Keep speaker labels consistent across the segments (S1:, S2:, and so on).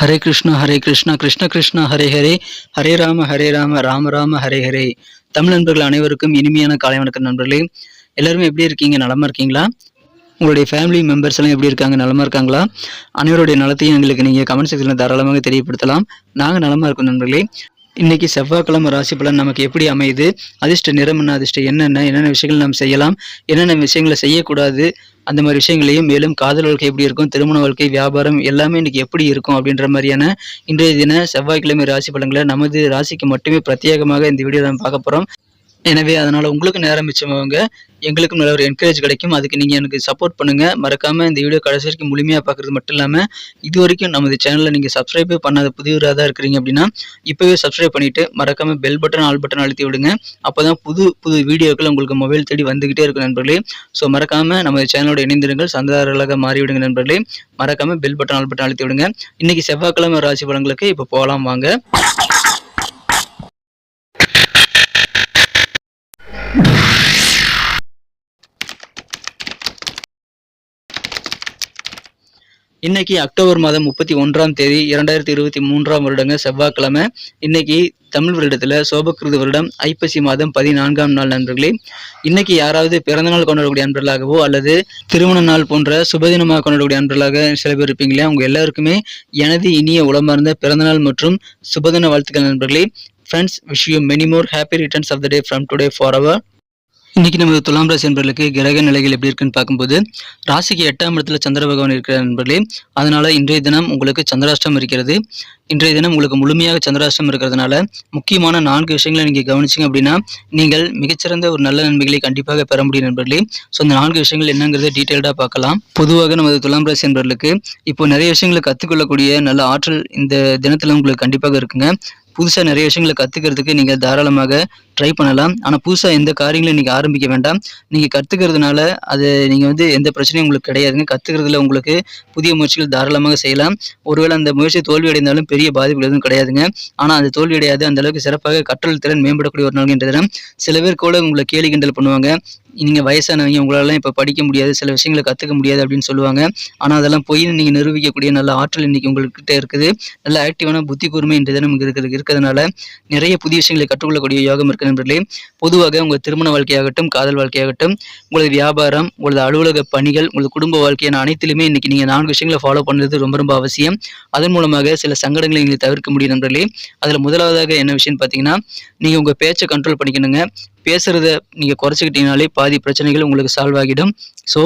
S1: ஹரே கிருஷ்ணா ஹரே கிருஷ்ணா கிருஷ்ண கிருஷ்ணா ஹரே ஹரே. ஹரே ராம ஹரே ராம ராம ராம ஹரே ஹரே. தமிழ் நண்பர்கள் அனைவருக்கும் இனிமையான காலை வணக்கம் நண்பர்களே. எல்லாருமே எப்படி இருக்கீங்க? நலமா இருக்கீங்களா? உங்களுடைய ஃபேமிலி மெம்பர்ஸ் எல்லாம் எப்படி இருக்காங்க? நலமா இருக்காங்களா? அனைவருடைய நலத்தையும் எங்களுக்கு நீங்கள் கமெண்ட் செக்ஷனில் தாராளமாக தெரியப்படுத்தலாம். நாங்கள் நலமா இருக்கோம் நண்பர்களே. இன்னைக்கு செவ்வாய்க்கிழமை ராசி பலன் நமக்கு எப்படி அமையுது? அதிர்ஷ்ட நிறம் என்ன அதிர்ஷ்டம் என்னென்ன என்னென்ன விஷயங்கள் நாம் செய்யலாம்? என்னென்ன விஷயங்களை செய்யக்கூடாது? அந்த மாதிரி விஷயங்களையும் மேலும் காதல் வாழ்க்கை எப்படி இருக்கும்? திருமண வாழ்க்கை வியாபாரம் எல்லாமே இன்னைக்கு எப்படி இருக்கும்? அப்படின்ற மாதிரியான இன்றைய தின செவ்வாய்க்கிழமை ராசி பலன்களை நமது ராசிக்கு மட்டுமே பிரத்யேகமாக இந்த வீடியோ நம்ம பார்க்க போகிறோம் எனவே அதனால் உங்களுக்கு நேரம் மிச்சமாகுங்க. எங்களுக்கும் நல்ல ஒரு என்கரேஜ் கிடைக்கும். அதுக்கு நீங்கள் எனக்கு சப்போர்ட் பண்ணுங்கள் மறக்காமல் இந்த வீடியோ கடைசி வரைக்கும் முழுமையாக பார்க்குறது மட்டும் இல்லாமல் இது வரைக்கும் நமது சேனலில் நீங்கள் சப்ஸ்கிரைபே பண்ணாத புதியவராக தான் இருக்கிறீங்க அப்படின்னா இப்போவே சப்ஸ்கிரைப் பண்ணிவிட்டு மறக்காமல் பெல் பட்டன் ஆல் பட்டன் அழுத்தி விடுங்க. அப்போ தான் புது புது வீடியோக்கள் உங்களுக்கு மொபைல் தேடி வந்துக்கிட்டே இருக்கும் நண்பர்களே. ஸோ மறக்காமல் நமது சேனலோட இணைந்திருங்கள். சந்தாரர்களாக மாறிவிடுங்க நண்பர்களே. மறக்காமல் பெல் பட்டன் ஆல் பட்டன் அழுத்தி விடுங்க. இன்றைக்கி செவ்வாய்க்கிழமை ராசி பலன்களுக்கு இப்போ போகலாம் வாங்க. இன்னைக்கு அக்டோபர் மாதம் முப்பத்தி ஒன்றாம் தேதி இரண்டாயிரத்தி இருபத்தி மூன்றாம் வருடங்க செவ்வாய்க்கிழமை. இன்னைக்கு தமிழ் வருடத்தில் சோபக்கிருது வருடம் ஐப்பசி மாதம் பதினான்காம் நாள் நண்பர்களே. இன்னைக்கு யாராவது பிறந்தநாள் கொண்டாடக்கூடிய அன்பர்களாகவோ அல்லது திருமண நாள் போன்ற சுபதினமாக கொண்டாடக்கூடிய அன்பர்களாக சில பேர் இருப்பீங்களே அவங்க எல்லாருக்குமே எனது இனிய உளமார்ந்த பிறந்தநாள் மற்றும் சுபதின வாழ்த்துக்கள் நண்பர்களே. Friends wish you many more happy returns of the day from today for our இன்னைக்கு நமது துலாம் ராசி நண்பர்களுக்கு கிரக நிலைகள் எப்படி இருக்குன்னு பார்க்கும்போது ராசிக்கு எட்டாம் இடத்துல சந்திர பகவான் இருக்கிற நண்பர்களே. அதனால இன்றைய தினம் உங்களுக்கு சந்திராஷ்டம் இருக்கிறது. இன்றைய தினம் உங்களுக்கு முழுமையாக சந்திராஷ்டம் இருக்கிறதுனால முக்கியமான நான்கு விஷயங்களை நீங்கள் கவனிச்சிங்க அப்படின்னா நீங்கள் மிகச்சிறந்த ஒரு நல்ல நன்மைகளை கண்டிப்பாக பெற முடியும் நண்பர்களே. ஸோ அந்த நான்கு விஷயங்கள் என்னங்கிறத டீட்டெயில்டாக பார்க்கலாம். பொதுவாக நமது துலாம் ராசி நண்பர்களுக்கு இப்போ நிறைய விஷயங்களை கற்றுக்கொள்ளக்கூடிய நல்ல ஆற்றல் இந்த தினத்தில் உங்களுக்கு கண்டிப்பாக இருக்குங்க. புதுசாக நிறைய விஷயங்களை கற்றுக்கிறதுக்கு நீங்கள் தாராளமாக ட்ரை பண்ணலாம். ஆனால் புதுசாக எந்த காரியங்களும் நீங்கள் ஆரம்பிக்க வேண்டாம். நீங்கள் கற்றுக்கிறதுனால அது நீங்கள் வந்து எந்த பிரச்சனையும் உங்களுக்கு கிடையாதுங்க. கற்றுக்கிறதுல உங்களுக்கு புதிய முயற்சிகள் தாராளமாக செய்யலாம். ஒருவேளை அந்த முயற்சி தோல்வி அடைந்தாலும் பெரிய பாதிப்புகள் எதுவும் கிடையாதுங்க. ஆனால் அது தோல்வி அடையாது அந்த அளவுக்கு சிறப்பாக கற்றல் திறன் மேம்படக்கூடிய ஒரு நாள் என்ற தினம். சில பேர் கூட உங்களை கேலி கிண்டல் பண்ணுவாங்க. நீங்கள் வயசானவங்க உங்களாலாம் இப்போ படிக்க முடியாது சில விஷயங்களை கற்றுக்க முடியாது அப்படின்னு சொல்லுவாங்க. ஆனால் அதெல்லாம் போய் நீங்கள் நிரூபிக்கக்கூடிய நல்ல ஆற்றல் இன்றைக்கி உங்கள்கிட்ட இருக்குது. நல்ல ஆக்டிவான புத்தி கூர்மை இன்றைய தினம் இங்கே இருக்கிறது இருக்கிறதுனால நிறைய புதிய விஷயங்களை கற்றுக்கொள்ளக்கூடிய யோகம் இருக்கு நண்பர்களே. பொதுவாக உங்கள் திருமண வாழ்க்கையாகட்டும் காதல் வாழ்க்கையாகட்டும் உங்களது வியாபாரம் உங்களது அலுவலக பணிகள் உங்களது குடும்ப வாழ்க்கையான அனைத்திலுமே இன்றைக்கி நீங்கள் நான்கு விஷயங்களை ஃபாலோ பண்ணுறது ரொம்ப ரொம்ப அவசியம். அதன் மூலமாக சில சங்கடங்களை நீங்கள் தவிர்க்க முடியும் நண்பர்களே. அதில் முதலாவதாக என்ன விஷயம்னு பார்த்தீங்கன்னா நீங்கள் உங்கள் பேச்சை கண்ட்ரோல் பண்ணிக்கணுங்க. பேசுகிறத நீங்கள் குறைச்சிக்கிட்டீங்கனாலே பாதி பிரச்சனைகள் உங்களுக்கு சால்வ் ஆகிடும். ஸோ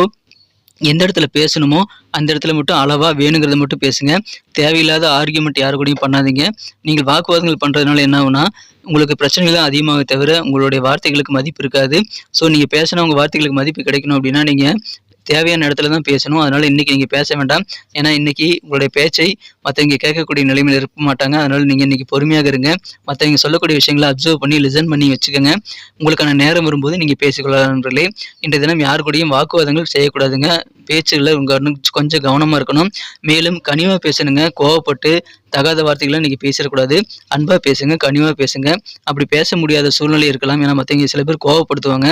S1: எந்த இடத்துல பேசணுமோ அந்த இடத்துல மட்டும் அளவாக வேணுங்கிறத மட்டும் பேசுங்க. தேவையில்லாத ஆர்கியூமெண்ட் யாரு கூடயும் பண்ணாதீங்க. நீங்கள் வாக்குவாதங்கள் பண்ணுறதுனால என்ன ஆகுனா உங்களுக்கு பிரச்சனைகள் தான் அதிகமாக தவிர உங்களுடைய வார்த்தைகளுக்கு மதிப்பு இருக்காது. ஸோ நீங்கள் பேசினா உங்கள் வார்த்தைகளுக்கு மதிப்பு கிடைக்கணும் அப்படின்னா நீங்கள் தேவையான இடத்துல தான் பேசணும். அதனால் இன்றைக்கி நீங்கள் பேச வேண்டாம். ஏன்னா இன்றைக்கி உங்களுடைய பேச்சை மற்றவங்க கேட்கக்கூடிய நிலைமையில் இருக்க மாட்டாங்க. அதனால் நீங்கள் இன்றைக்கி பொறுமையாக இருங்க. மற்றவங்க சொல்லக்கூடிய விஷயங்களை அப்சர்வ் பண்ணி லிசன் பண்ணி வச்சுக்கோங்க. உங்களுக்கான நேரம் வரும்போது நீங்கள் பேசிக்கொள்ளலாம் இன்றைய தினம் யாரு கூடயும் வாக்குவாதங்கள் செய்யக்கூடாதுங்க. பேச்சுகளில் உங்க கொஞ்சம் கவனமாக இருக்கணும். மேலும் கனிவாக பேசணுங்க. கோவப்பட்டு தகாத வார்த்தைகளை நீங்கள் பேசிடக்கூடாது. அன்பாக பேசுங்க கனிவாக பேசுங்க. அப்படி பேச முடியாத சூழ்நிலை இருக்கலாம். ஏன்னா மற்றவங்க சில பேர் கோவப்படுத்துவாங்க.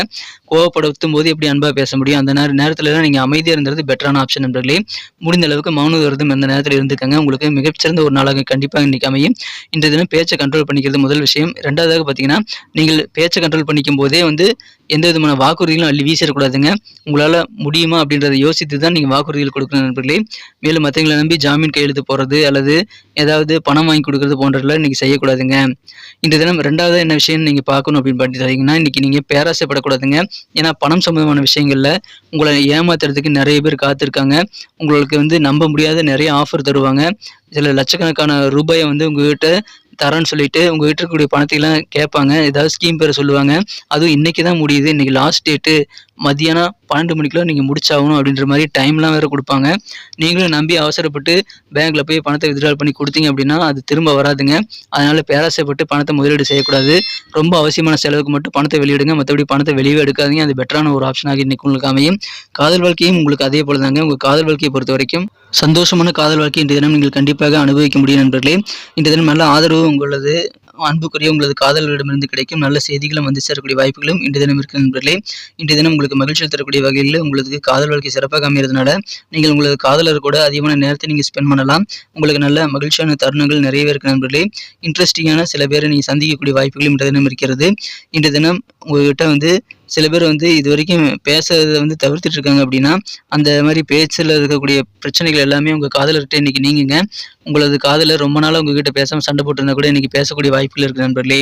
S1: கோவப்படுத்தும் போது எப்படி அன்பாக பேச முடியும்? அந்த நேர நேரத்தில் நீங்கள் அமைதியாக இருந்தது பெட்டரான ஆப்ஷன் நண்பர்களே. முடிந்த அளவுக்கு மௌன விரதம் அந்த நேரத்தில் இருந்துக்கங்க. உங்களுக்கு மிகச்சிறந்த ஒரு நாளாக கண்டிப்பாக இன்றைக்கி அமையும். இன்றைய தினம் பேச்சை கண்ட்ரோல் பண்ணிக்கிறது முதல் விஷயம். ரெண்டாவதாக பார்த்தீங்கன்னா நீங்கள் பேச்சை கண்ட்ரோல் பண்ணிக்கும் போதே வந்து எந்த விதமான வாக்குறுதிகளும் அள்ளி வீசிடக்கூடாதுங்க. உங்களால் முடியுமா அப்படின்றத யோசித்து தான் நீங்கள் வாக்குறுதிகள் கொடுக்கணும் நண்பர்களே. மேலும் மற்றவங்களை நம்பி ஜாமீன் கையெழுத்து போடுறது அல்லது ஏதாவது பணம் வாங்கி கொடுக்கறது போன்றதெல்லாம் இன்றைக்கி செய்யக்கூடாதுங்க. இந்த தினம் ரெண்டாவது என்ன விஷயம் நீங்கள் பார்க்கணும் அப்படின்னு பார்த்தீங்கன்னா இன்றைக்கி நீங்கள் பேராசைப்படக்கூடாதுங்க. ஏன்னா பணம் சம்மந்தமான விஷயங்களில் உங்களை ஏமாத்துறதுக்கு நிறைய பேர் காத்திருக்காங்க. உங்களுக்கு வந்து நம்ப முடியாத நிறைய ஆஃபர் தருவாங்க. சில லட்சக்கணக்கான ரூபாயை வந்து உங்ககிட்ட தரேன்னு சொல்லிட்டு உங்கள் வீட்டில் இருக்கக்கூடிய பணத்தையெல்லாம் கேட்பாங்க. ஏதாவது ஸ்கீம் பேர் சொல்லுவாங்க. அதுவும் இன்றைக்கி தான் முடியுது. இன்றைக்கி லாஸ்ட் டேட்டு மதியானம் பன்னெண்டு மணிக்குள்ள நீங்கள் முடிச்சாகணும் அப்படின்ற மாதிரி டைம்லாம் வேறு கொடுப்பாங்க. நீங்களும் நம்பி அவசரப்பட்டு பேங்க்கில் போய் பணத்தை வித்ட்ரால் பண்ணி கொடுத்தீங்க அப்படின்னா அது திரும்ப வராதுங்க. அதனால் பேராசைப்பட்டு பணத்தை முதலீடு செய்யக்கூடாது. ரொம்ப அவசியமான செலவுக்கு மட்டும் பணத்தை வெளியிடுங்க. மற்றபடி பணத்தை வெளியே எடுக்காதீங்க. அது பெட்டரான ஒரு ஆப்ஷனாக இன்றைக்கு உங்களுக்கு அமையும். காதல் வாழ்க்கையும் உங்களுக்கு அதே போல தாங்க உங்கள் காதல் வாழ்க்கையை பொறுத்த வரைக்கும் சந்தோஷமான காதல் வாழ்க்கை இன்றைய தினம் நீங்கள் கண்டிப்பாக அனுபவிக்க முடியும் நண்பர்களே. இன்றைய தினம் நல்ல ஆதரவு உங்களது அன்புக்குரிய உங்களது காதல்களிடமிருந்து கிடைக்கும். நல்ல செய்திகளும் வந்து சேரக்கூடிய வாய்ப்புகளும் இன்றைய தினம் இருக்கு நண்பர்களே. இன்றைய தினம் உங்களுக்கு உங்களுக்கு மகிழ்ச்சி தரக்கூடிய வகையில் உங்களுக்கு காதல் வாழ்க்கை சிறப்பாக அமைகிறதுனால நீங்கள் உங்களது காதலர் கூட அதிகமான நேரத்தை நீங்கள் ஸ்பெண்ட் பண்ணலாம். உங்களுக்கு நல்ல மகிழ்ச்சியான தருணங்கள் நிறையவே இருக்கு நண்பர்களே. இன்ட்ரெஸ்டிங்கான சில பேரை நீங்கள் சந்திக்கக்கூடிய வாய்ப்புகளும் இன்றைய தினம் இருக்கிறது. இன்றைய தினம் உங்ககிட்ட வந்து சில பேர் வந்து இது வரைக்கும் பேசுறதை வந்து தவிர்த்துட்டு இருக்காங்க அப்படின்னா அந்த மாதிரி பேச்சில் இருக்கக்கூடிய பிரச்சனைகள் எல்லாமே உங்கள் காதலர்கிட்ட இன்னைக்கு நீங்குங்க. உங்களது காதலர் ரொம்ப நாளாக உங்ககிட்ட பேசாமல் சண்டை போட்டிருந்தா கூட இன்னைக்கு பேசக்கூடிய வாய்ப்புகள் இருக்குது நண்பர்களே.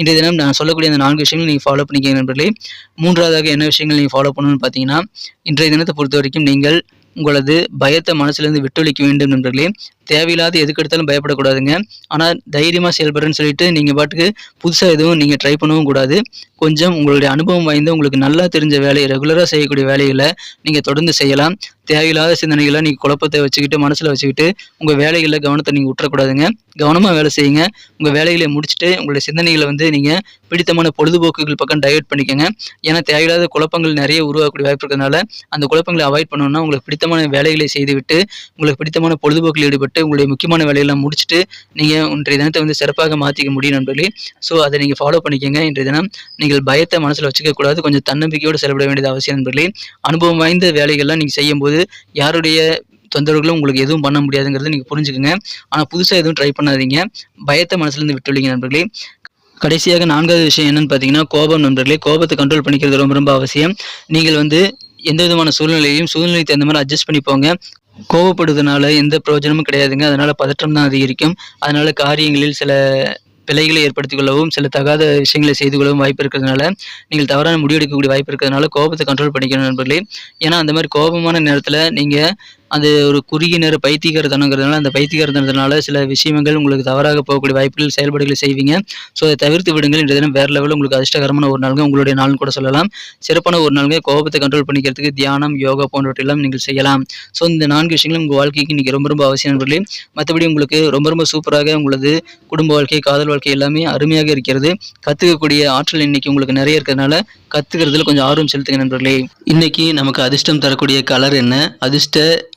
S1: இன்றைய தினம் நான் சொல்லக்கூடிய அந்த நான்கு விஷயங்கள் நீங்கள் ஃபாலோ பண்ணிக்கங்க நண்பர்களே. மூன்றாவதாக என்ன விஷயங்கள் நீங்கள் ஃபாலோ பண்ணணும்னு பார்த்தீங்கன்னா இன்றைய தினத்தை பொறுத்த வரைக்கும் நீங்கள் உங்களது பயத்தை மனசுலேருந்து விட்டொழிக்க வேண்டும் நண்பர்களே. தேவையில்லாத எதுக்கு எடுத்தாலும் பயப்படக்கூடாதுங்க. ஆனால் தைரியமாக செயல்படுறேன்னு சொல்லிட்டு நீங்கள் பாட்டுக்கு புதுசாக எதுவும் நீங்கள் ட்ரை பண்ணவும் கூடாது. கொஞ்சம் உங்களுடைய அனுபவம் வாய்ந்து உங்களுக்கு நல்லா தெரிஞ்ச வேலையை ரெகுலராக செய்யக்கூடிய வேலைகளை நீங்கள் தொடர்ந்து செய்யலாம். தேவையில்லாத சிந்தனைகளை நீங்கள் குழப்பத்தை வச்சுக்கிட்டு மனசில் வச்சுக்கிட்டு உங்கள் வேலைகளில் கவனத்தை நீங்கள் விட்டுறக்கூடாதுங்க கவனமாக வேலை செய்யுங்க. உங்கள் வேலைகளை முடிச்சுட்டு உங்களுடைய சிந்தனைகளை வந்து நீங்கள் பிடித்தமான பொழுதுபோக்குகள் பக்கம் டைவர்ட் பண்ணிக்கோங்க. ஏன்னா தேவையில்லாத குழப்பங்கள் நிறைய உருவாக்கக்கூடிய வாய்ப்பு இருக்கிறதுனால அந்த குழப்பங்களை அவாய்ட் பண்ணணும்னா உங்களுக்கு பிடித்தமான வேலைகளை செய்துவிட்டு உங்களுக்கு பிடித்தமான பொழுதுபோக்கில் ஈடுபட்டு உங்களுடைய முக்கியமான வேலையெல்லாம் முடிச்சுட்டு நீங்கள் இன்றைய தினத்தை வந்து சிறப்பாக மாற்றிக்க முடியும் நண்பர்களே. ஸோ அதை நீங்கள் ஃபாலோ பண்ணிக்கோங்க. இன்றைய தினம் நீங்கள் பயத்தை மனசில் வச்சுக்க கூடாது. கொஞ்சம் தன்னம்பிக்கையோடு செயல்பட வேண்டியது அவசியம் நண்பர்களே. அனுபவம் வாய்ந்த வேலைகள்லாம் நீங்கள் செய்யும்போது யாருடைய தொந்தரவுகளும் உங்களுக்கு எதுவும் பண்ண முடியாதுங்கிறத நீங்கள் புரிஞ்சுக்கோங்க. ஆனால் புதுசாக எதுவும் ட்ரை பண்ணாதீங்க. பயத்தை மனசுலேருந்து விட்டுவிங்க நண்பர்களே. கடைசியாக நான்காவது விஷயம் என்னன்னு பார்த்தீங்கன்னா கோபம் நண்பர்களே. கோபத்தை கண்ட்ரோல் பண்ணிக்கிறது ரொம்ப ரொம்ப அவசியம். நீங்கள் வந்து எந்த விதமான சூழ்நிலையும் சூழ்நிலைக்கு தகுந்த மாதிரி அட்ஜஸ்ட் பண்ணி போங்க கோவப்படுவதனால எந்த பிரயோஜனமும் கிடையாதுங்க. அதனால பதற்றம் தான் அதிகரிக்கும். அதனால காரியங்களில் சில பிழைகளை ஏற்படுத்திக் கொள்ளவும் சில தகாத விஷயங்களை செய்து கொள்ளவும் வாய்ப்பு இருக்கிறதுனால நீங்கள் தவறான முடிவெடுக்கக்கூடிய வாய்ப்பு இருக்கிறதுனால கோபத்தை கண்ட்ரோல் பண்ணிக்கணும் நண்பர்களே. ஏன்னா அந்த மாதிரி கோபமான நேரத்தில் நீங்கள் அது ஒரு குறுகிய நேர பைத்தியகாரத்தனங்கிறதுனால அந்த பைத்தியகாரத்தனத்தினால சில விஷயங்கள் உங்களுக்கு தவறாக போகக்கூடிய வாய்ப்புகள் செயல்பாடுகளை செய்வீங்க. ஸோ அதை தவிர்த்து விடுங்கள். இன்றைய தினம் வேறு லெவலில் உங்களுக்கு அதிர்ஷ்டகரமான ஒரு நாளுங்க. உங்களுடைய நாள்னு கூட சொல்லலாம். சிறப்பான ஒரு நாளுங்க. கோபத்தை கண்ட்ரோல் பண்ணிக்கிறதுக்கு தியானம் யோகா போன்றவற்றையெல்லாம் நீங்கள் செய்யலாம். ஸோ இந்த நான்கு விஷயங்களும் உங்கள் வாழ்க்கைக்கு இன்றைக்கி ரொம்ப ரொம்ப அவசியம் நண்பர்களே. மற்றபடி உங்களுக்கு ரொம்ப ரொம்ப சூப்பராக உங்களது குடும்ப வாழ்க்கை காதல் வாழ்க்கை எல்லாமே அருமையாக இருக்கிறது. கற்றுக்கக்கூடிய ஆற்றல் இன்னைக்கு உங்களுக்கு நிறைய இருக்கிறதுனால கற்றுக்கிறதுல கொஞ்சம் ஆர்வம் செலுத்துங்க நண்பர்களே. இன்னைக்கு நமக்கு அதிர்ஷ்டம் தரக்கூடிய கலர் என்ன? அதிர்ஷ்ட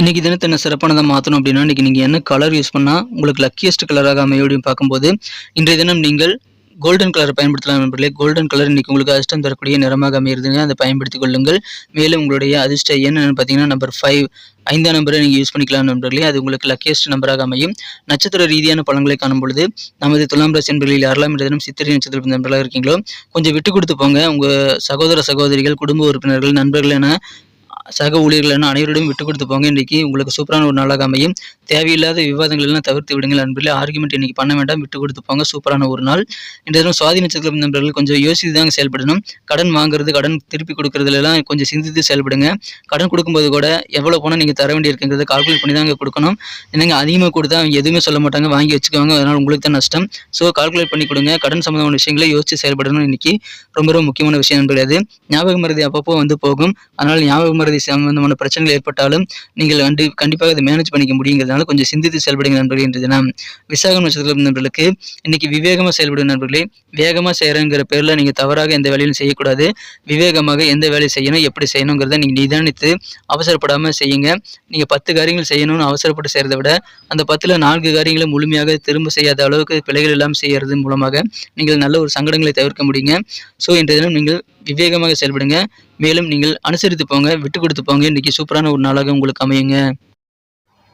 S1: இன்றைக்கி தினத்தை என்ன சிறப்பானதாக மாற்றணும் அப்படின்னா இன்னைக்கு நீங்கள் என்ன கலர் யூஸ் பண்ணால் உங்களுக்கு லக்கியஸ்ட் கலராக அமையும் பார்க்கும்போது இன்றைய தினம் நீங்கள் கோல்டன் கலரை பயன்படுத்தலாம் நண்பர்களே. கோல்டன் கலர் இன்னைக்கு உங்களுக்கு அதிர்ஷ்டம் தரக்கூடிய நிறமாக அமையிருதுங்க அதை பயன்படுத்திக் கொள்ளுங்கள். மேலும் உங்களுடைய அதிர்ஷ்ட எண் பார்த்தீங்கன்னா நம்பர் ஃபைவ் ஐந்தாம் நம்பரை நீங்கள் யூஸ் பண்ணிக்கலாம் நண்பர்களே. அது உங்களுக்கு லக்கியஸ்ட் நம்பராக அமையும். நட்சத்திர ரீதியான பழங்களை காணும் பொழுது நமது துலாம் ராசி நண்பர்களில் யாரெல்லாம் இந்த தினம் சித்திரை நட்சத்திர நண்பர்களாக இருக்கீங்களோ கொஞ்சம் விட்டு கொடுத்து போங்க. உங்கள் சகோதர சகோதரிகள் குடும்ப உறுப்பினர்கள் நண்பர்கள் என சக ஊழியர்கள் என அனைவரிடம் விட்டு கொடுத்து போங்க இன்றைக்கி உங்களுக்கு சூப்பரான ஒரு நாளாக அமையும். தேவையில்லாத விவாதங்கள் எல்லாம் தவிர்த்து விடுங்கள் அன்பில் ஆர்குமெண்ட் இன்னைக்கு பண்ண வேண்டாம். விட்டு கொடுத்து போங்க சூப்பரான ஒரு நாள். இன்றைய தினம் சுவாதி நட்சத்திரம் நண்பர்கள் கொஞ்சம் யோசித்து தாங்க செயல்படணும். கடன் வாங்குறது கடன் திருப்பி கொடுக்கறதுலாம் கொஞ்சம் சிந்தித்து செயல்படுங்க. கடன் கொடுக்கும்போது கூட எவ்வளோ பணம் நீங்கள் தர வேண்டியிருக்குங்கிறத கால்குலேட் பண்ணி தாங்க கொடுக்கணும். என்னங்க அதிகமாக கொடுத்தா அவங்க எதுவுமே சொல்ல மாட்டாங்க. வாங்கி வச்சுக்குவாங்க. அதனால் உங்களுக்கு தான் நஷ்டம். ஸோ கால்குலேட் பண்ணி கொடுங்க. கடன் சம்மந்தமான விஷயங்களை யோசித்து செயல்படணும் இன்னைக்கு ரொம்ப ரொம்ப முக்கியமான விஷயம் நண்பர்கள் அது. ஞாபக மருதி அப்பப்போ வந்து போகும். அதனால் ஞாபக மருதி சம்பந்தமான பிரச்சனைகள் ஏற்பட்டாலும் நீங்கள் வந்து கண்டிப்பாக அதை மேனேஜ் பண்ணிக்க முடியுங்கிறதுனால கொஞ்சம் சிந்தித்து செயல்படுங்க நண்பர்களே இன்று தினம் விசாகம் நட்சத்திரம் நண்பர்களுக்கு இன்னைக்கு விவேகமாக செயல்படும் நண்பர்களே. வேகமாக செய்கிறேங்கிற பேரில் நீங்கள் தவறாக எந்த வேலையும் செய்யக்கூடாது. விவேகமாக எந்த வேலையை செய்யணும் எப்படி செய்யணுங்கிறத நீங்கள் நிதானித்து அவசரப்படாமல் செய்யுங்க. நீங்கள் பத்து காரியங்கள் செய்யணும்னு அவசரப்பட்டு செய்கிறத விட அந்த பத்தில் நான்கு காரியங்களை முழுமையாக திரும்ப செய்யாத அளவுக்கு பிழைகள் எல்லாம் செய்யறது மூலமாக நீங்கள் நல்ல ஒரு சங்கடங்களை தவிர்க்க முடியுங்க. ஸோ இன்றைய தினம் நீங்கள் விவேகமாக செயல்படுங்க. மேலும் நீங்கள் அனுசரித்து போங்க விட்டு கொடுத்து போங்க. இன்றைக்கி சூப்பரான ஒரு நாளாக உங்களுக்கு அமையுங்க.